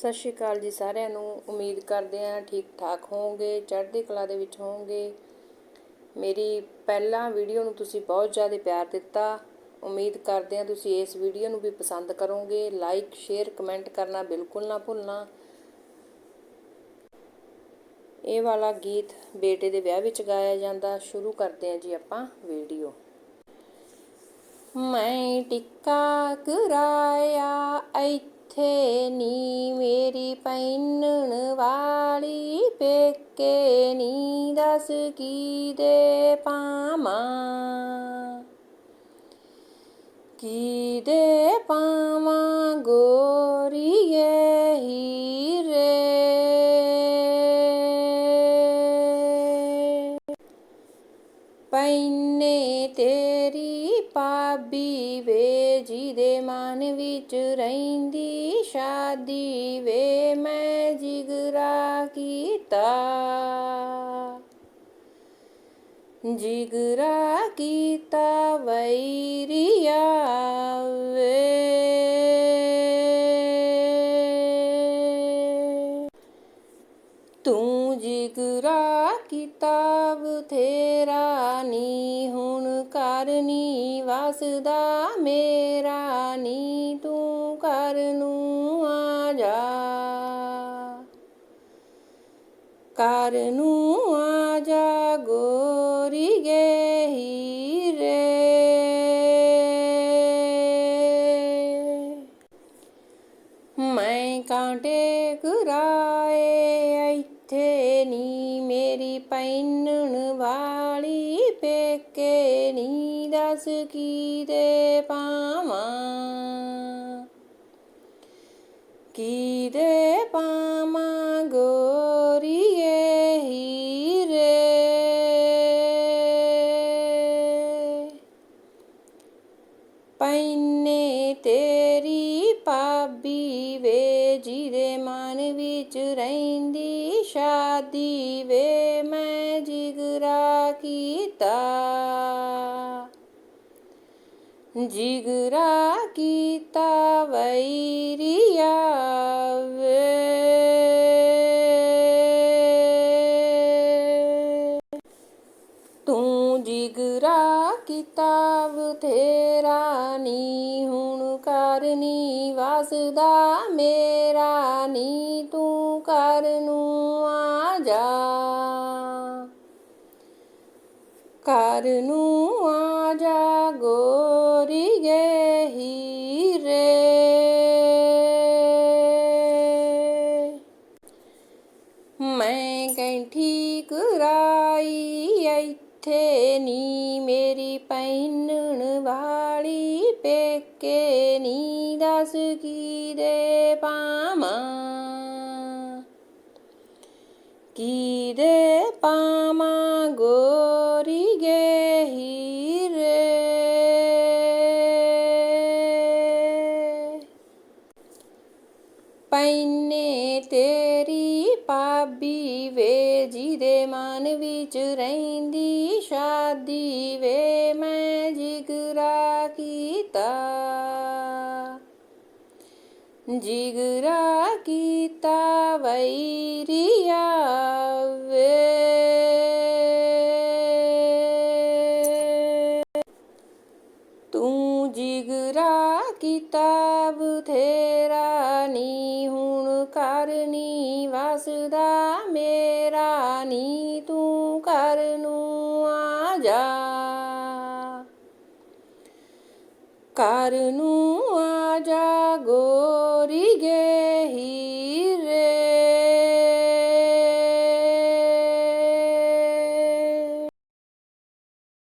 ਸਤਿ ਸ਼੍ਰੀ ਅਕਾਲ ਜੀ ਸਾਰਿਆਂ ਨੂੰ। ਉਮੀਦ ਕਰਦੇ ਹਾਂ ਠੀਕ ਠਾਕ ਹੋਵੋਗੇ, ਚੜ੍ਹਦੀ ਕਲਾ ਦੇ ਵਿੱਚ ਹੋਵੋਗੇ। ਮੇਰੀ ਪਹਿਲਾਂ ਵੀਡੀਓ ਨੂੰ ਤੁਸੀਂ ਬਹੁਤ ਜ਼ਿਆਦਾ ਪਿਆਰ ਦਿੱਤਾ। ਉਮੀਦ ਕਰਦੇ ਹਾਂ ਤੁਸੀਂ ਇਸ ਵੀਡੀਓ ਨੂੰ ਵੀ ਪਸੰਦ ਕਰੋਗੇ। ਲਾਈਕ, ਸ਼ੇਅਰ, ਕਮੈਂਟ ਕਰਨਾ ਬਿਲਕੁਲ ਨਾ ਭੁੱਲਣਾ। ਇਹ ਵਾਲਾ ਗੀਤ ਬੇਟੇ ਦੇ ਵਿਆਹ ਵਿੱਚ ਗਾਇਆ ਜਾਂਦਾ। ਸ਼ੁਰੂ ਕਰਦੇ ਹਾਂ ਜੀ ਆਪਾਂ ਵੀਡੀਓ। ਮੈਂ ਟਿੱਕਾ ਕਰਾਇਆ ਇੱਥੇ હથેની મેરી પૈનણ વાળી પેકેની દસ કીધે પામા કીધે પામા ગોરીએ હીરે પૈને તે ਪਾਬੀ ਵੇ, ਜਿਹਦੇ ਮਨ ਵਿੱਚ ਰਹਿੰਦੀ ਸ਼ਾਦੀ ਵੇ, ਮੈਂ ਜਿਗਰਾ ਕੀਤਾ। ਜਿਗਰਾ ਕੀਤਾ ਵੈਰੀਆ ਵੇ। ਤੂੰ ਜਿਗਰਾ ਕਿਤਾਬ ਤੇਰਾ ਨੀ ਹੁਣ ਕਰਨੀ। ਵਸਦਾ ਮੇਰਾ ਨੀ ਤੂੰ ਕਰ ਨੂੰ ਆ ਜਾ। ਕਰ ਨੂੰ ਆ ਜਾ ਗੋਰੀਏ ਹੀਰੇ। ਮੈਂ ਕਾਂਟੇ ਕਰਾਏ ਇੱਥੇ ਨੀ ਮੇਰੀ ਪੈਨਣ ਵਾਲੀ। ਪੇਕੇ ਨੀ ਦੱਸ ਕੀ ਦੇ ਪਾਵਾਂ? ਕੀ ਦੇ ਪਾਵਾਂ ਗੋਰੀਏ ਹੀਰੇ? ਪੈਨੇ ਤੇਰੀ ਪਾਬੀ ਵੇ, ਜਿਹਦੇ ਮਨ ਵਿੱਚ ਰਹਿੰਦੀ ਸ਼ਾਦੀ ਵੇ। ਜਿਗਰਾ ਕੀਤਾ ਵੈਰੀਆ ਵੇ ਤੂੰ ਜਿਗਰਾ ਕੀਤਾ ਤੇਰਾ ਨੀ ਹੁਣ ਕਰਨੀ ਵਸਦਾ ਮੇਰਾ ਨੀ ਤੂੰ ਕਰ ਆ ਜਾ ਕਰ ਨੂੰ ਆ ਜਾ ਗੋਰੀਏ ਮੈਂ ਕੈਂਠੀ ਕਰਾਈ ਇੱਥੇ ਨੀ ਮੇਰੀ ਪੈਨਣ ਵਾਲੀ ਪੇਕੇ ਨੀ ਦਸ ਕੀ ਦੇ ਪਾਵਾਂ। ਕੀ ਦੇ ਪਾਵਾਂ ਪੈਨੇ ਤੇਰੀ ਪਾਬੀ ਵੇ, ਜਿਹਦੇ ਮਨ ਵਿੱਚ ਰਹਿੰਦੀ ਸ਼ਾਦੀ ਵੇ, ਮੈਂ ਜਿਗਰਾ ਕੀਤਾ। ਜਿਗਰਾ ਕੀਤਾ ਵੈਰੀਆ ਵੇ। ਤੂੰ ਜਿਗਰਾ ਕਿਤਾਬ ਤੇਰਾ ਜਾ। ਕਰ ਨੂੰ ਆ ਜਾ ਗੋਰੀਏ